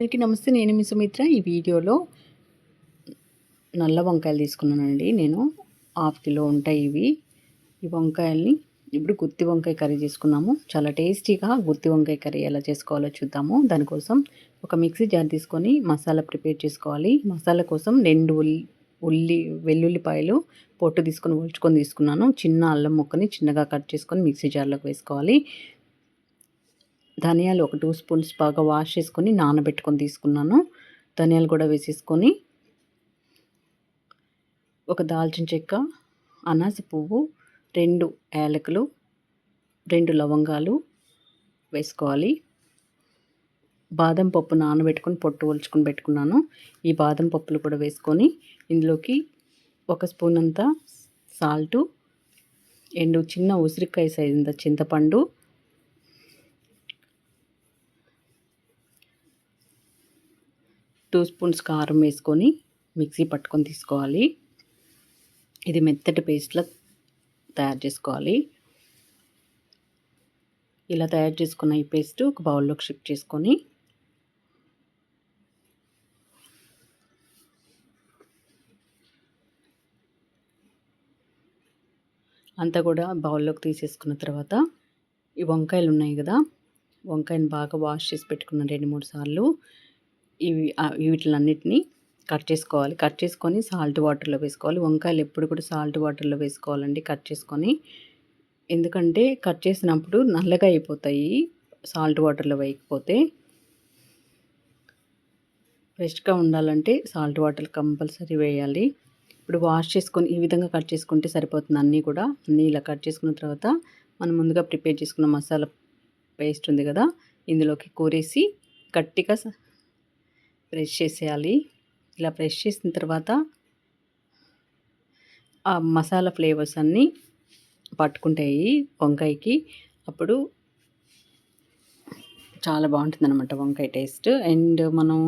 అందరికీ నమస్తే. నేను మీ సుమిత్ర. ఈ వీడియోలో నల్ల వంకాయలు తీసుకున్నానండి. నేను హాఫ్ కిలో ఉంటాయి ఇవి. ఈ వంకాయల్ని ఇప్పుడు గుత్తి వంకాయ కర్రీ చేసుకున్నాము. చాలా టేస్టీగా గుత్తి వంకాయ కర్రీ ఎలా చేసుకోవాలో చూద్దాము. దానికోసం ఒక మిక్సీ జార్ తీసుకొని మసాలా ప్రిపేర్ చేసుకోవాలి. మసాలా కోసం రెండు ఉల్లి ఉల్లి వెల్లుల్లిపాయలు పొట్టు తీసుకొని ఒలుచుకొని తీసుకున్నాను. చిన్న అల్లం ముక్కని చిన్నగా కట్ చేసుకొని మిక్సీ జార్లోకి వేసుకోవాలి. ధనియాలు ఒక టూ స్పూన్స్ బాగా వాష్ చేసుకొని నానబెట్టుకొని తీసుకున్నాను. ధనియాలు కూడా వేసేసుకొని ఒక దాల్చిన చెక్క అనాస పువ్వు రెండు యాలకులు రెండు లవంగాలు వేసుకోవాలి. బాదం పప్పు నానబెట్టుకొని పొట్టు ఒలుచుకొని పెట్టుకున్నాను. ఈ బాదం పప్పులు కూడా వేసుకొని ఇందులోకి ఒక స్పూన్ అంతా సాల్టు రెండు చిన్న ఉసిరికాయ సైజు చింతపండు టూ స్పూన్స్ కారం వేసుకొని మిక్సీ పట్టుకొని తీసుకోవాలి. ఇది మెత్తటి పేస్ట్లా తయారు చేసుకోవాలి. ఇలా తయారు చేసుకున్న ఈ పేస్ట్ ఒక బౌల్లోకి షిఫ్ట్ చేసుకొని అంతా కూడా బౌల్లోకి తీసేసుకున్న తర్వాత ఈ వంకాయలు ఉన్నాయి కదా వంకాయని బాగా వాష్ చేసి పెట్టుకున్న రెండు మూడు సార్లు ఇవి వీటిలన్నిటిని కట్ చేసుకోవాలి. కట్ చేసుకొని సాల్ట్ వాటర్లో వేసుకోవాలి. వంకాయలు ఎప్పుడు కూడా సాల్ట్ వాటర్లో వేసుకోవాలండి. కట్ చేసుకొని ఎందుకంటే కట్ చేసినప్పుడు నల్లగా అయిపోతాయి. సాల్ట్ వాటర్లో వేయకపోతే ఫ్రెష్గా ఉండాలంటే సాల్ట్ వాటర్ కంపల్సరీ వేయాలి. ఇప్పుడు వాష్ చేసుకొని ఈ విధంగా కట్ చేసుకుంటే సరిపోతుంది అన్నీ కూడా. అన్నీ ఇలా కట్ చేసుకున్న తర్వాత మనం ముందుగా ప్రిపేర్ చేసుకున్న మసాలా పేస్ట్ ఉంది కదా ఇందులోకి కూరేసి గట్టిగా ప్రెస్ చేసేయాలి. ఇలా ప్రెస్ చేసిన తర్వాత ఆ మసాలా ఫ్లేవర్స్ అన్నీ పట్టుకుంటాయి వంకాయకి. అప్పుడు చాలా బాగుంటుంది అనమాట వంకాయ టేస్ట్. అండ్ మనం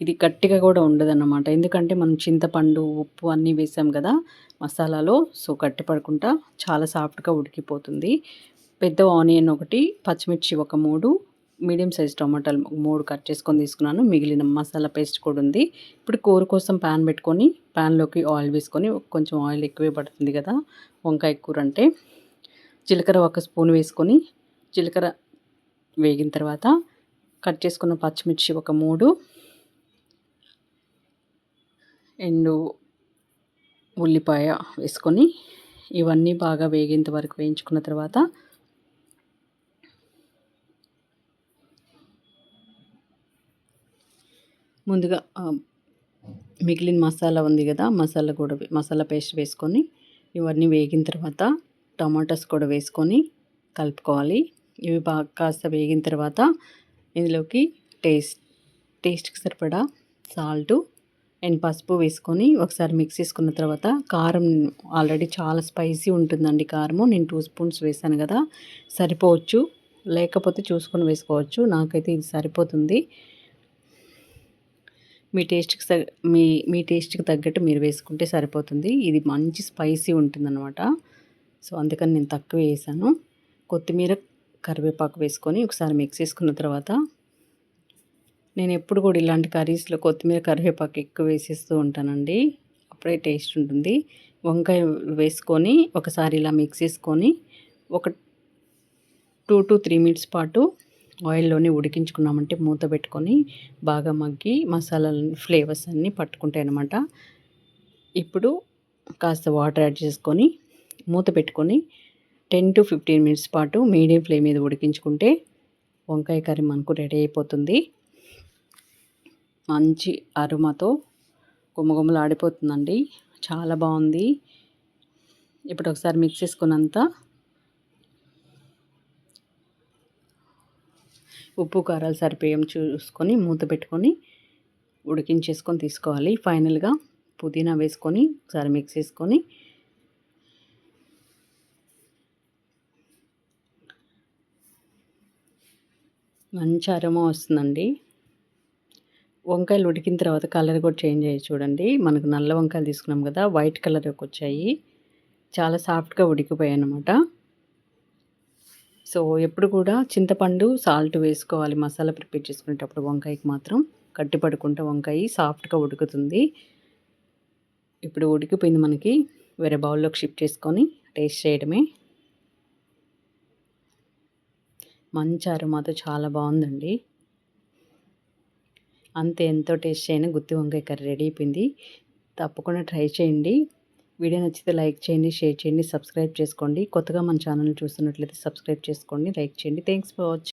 ఇది గట్టిగా కూడా ఉండదన్నమాట. ఎందుకంటే మనం చింతపండు ఉప్పు అన్నీ వేసాం కదా మసాలాలో. సో గట్టి పడకుండా చాలా సాఫ్ట్గా ఉడికిపోతుంది. పెద్ద ఆనియన్ ఒకటి పచ్చిమిర్చి ఒక మూడు మీడియం సైజ్ టమాటాలు మూడు కట్ చేసుకొని తీసుకున్నాను. మిగిలిన మసాలా పేస్ట్ కూడా ఉంది. ఇప్పుడు కూర కోసం ప్యాన్ పెట్టుకొని ప్యాన్లోకి ఆయిల్ వేసుకొని కొంచెం ఆయిల్ ఎక్కువే పడుతుంది కదా వంకాయ కూర అంటే. జీలకర్ర ఒక స్పూన్ వేసుకొని జీలకర్ర వేగిన తర్వాత కట్ చేసుకున్న పచ్చిమిర్చి ఒక మూడు. ఎండు ఉల్లిపాయ వేసుకొని ఇవన్నీ బాగా వేగేంత వరకు వేయించుకున్న తర్వాత ముందుగా మిగిలిన మసాలా ఉంది కదా మసాలా కూడా మసాలా పేస్ట్ వేసుకొని ఇవన్నీ వేగిన తర్వాత టమాటాస్ కూడా వేసుకొని కలుపుకోవాలి. ఇవి బాగా కాస్త వేగిన తర్వాత ఇందులోకి టేస్ట్ టేస్ట్కి సరిపడా సాల్టు అండ్ పసుపు వేసుకొని ఒకసారి మిక్స్ చేసుకున్న తర్వాత కారం ఆల్రెడీ చాలా స్పైసీ ఉంటుందండి కారము. నేను టూ స్పూన్స్ వేసాను కదా సరిపోవచ్చు. లేకపోతే చూసుకొని వేసుకోవచ్చు. నాకైతే ఇది సరిపోతుంది. మీ టేస్ట్కి మీ మీ టేస్ట్కి తగ్గట్టు మీరు వేసుకుంటే సరిపోతుంది. ఇది మంచి స్పైసీ ఉంటుందన్నమాట. సో అందుకని నేను తక్కువ వేసాను. కొత్తిమీర కరివేపాకు వేసుకొని ఒకసారి మిక్స్ చేసుకున్న తర్వాత నేను ఎప్పుడు కూడా ఇలాంటి కర్రీస్లో కొత్తిమీర కరివేపాకు ఎక్కువ వేసేస్తూ ఉంటానండి. అప్పుడే టేస్ట్ ఉంటుంది. వంకాయ వేసుకొని ఒకసారి ఇలా మిక్స్ చేసుకొని ఒక టూ టు త్రీ మినిట్స్ పాటు ఆయిల్లోనే ఉడికించుకున్నామంటే మూత పెట్టుకొని బాగా మగ్గి మసాలా ఫ్లేవర్స్ అన్నీ పట్టుకుంటాయి అన్నమాట ఇప్పుడు కాస్త వాటర్ యాడ్ చేసుకొని మూత పెట్టుకొని టెన్ టు ఫిఫ్టీన్ మినిట్స్ పాటు మీడియం ఫ్లేమ్ మీద ఉడికించుకుంటే వంకాయ కర్రీ మనకు రెడీ అయిపోతుంది. మంచి అరుమతో గుమ్మగుమ్మలు ఆడిపోతుందండి చాలా బాగుంది. ఇప్పుడు ఒకసారి మిక్స్ చేసుకున్నంత ఉప్పు కారాలు సరిపోయాం చూసుకొని మూత పెట్టుకొని ఉడికించేసుకొని తీసుకోవాలి. ఫైనల్గా పుదీనా వేసుకొని ఒకసారి మిక్స్ చేసుకొని మంచి అరమో వస్తుందండి. వంకాయలు ఉడికిన తర్వాత కలర్ కూడా చేంజ్ అయ్యి చూడండి. మనకు నల్ల వంకాయలు తీసుకున్నాం కదా వైట్ కలర్కి వచ్చాయి. చాలా సాఫ్ట్గా ఉడికిపోయాయి అన్నమాట. సో ఎప్పుడు కూడా చింతపండు సాల్ట్ వేసుకోవాలి. మసాలా ప్రిపేర్ చేసుకునేటప్పుడు వంకాయకి మాత్రం గట్టి వంకాయ సాఫ్ట్గా ఉడుకుతుంది. ఇప్పుడు ఉడికిపోయింది మనకి. వేరే బౌల్లోకి షిఫ్ట్ చేసుకొని టేస్ట్ చేయడమే. మంచి అరుమాతో చాలా బాగుందండి. అంతే ఎంతో టేస్ట్ అయిన గుత్తి వంకాయ కర్రీ రెడీ అయిపోయింది. తప్పకుండా ట్రై చేయండి. వీడియో నచ్చితే లైక్ చేయండి షేర్ చేయండి సబ్స్క్రైబ్ చేసుకోండి. కొత్తగా మన ఛానల్ చూస్తున్నట్లయితే సబ్స్క్రైబ్ చేసుకోండి లైక్ చేయండి. Thanks for watching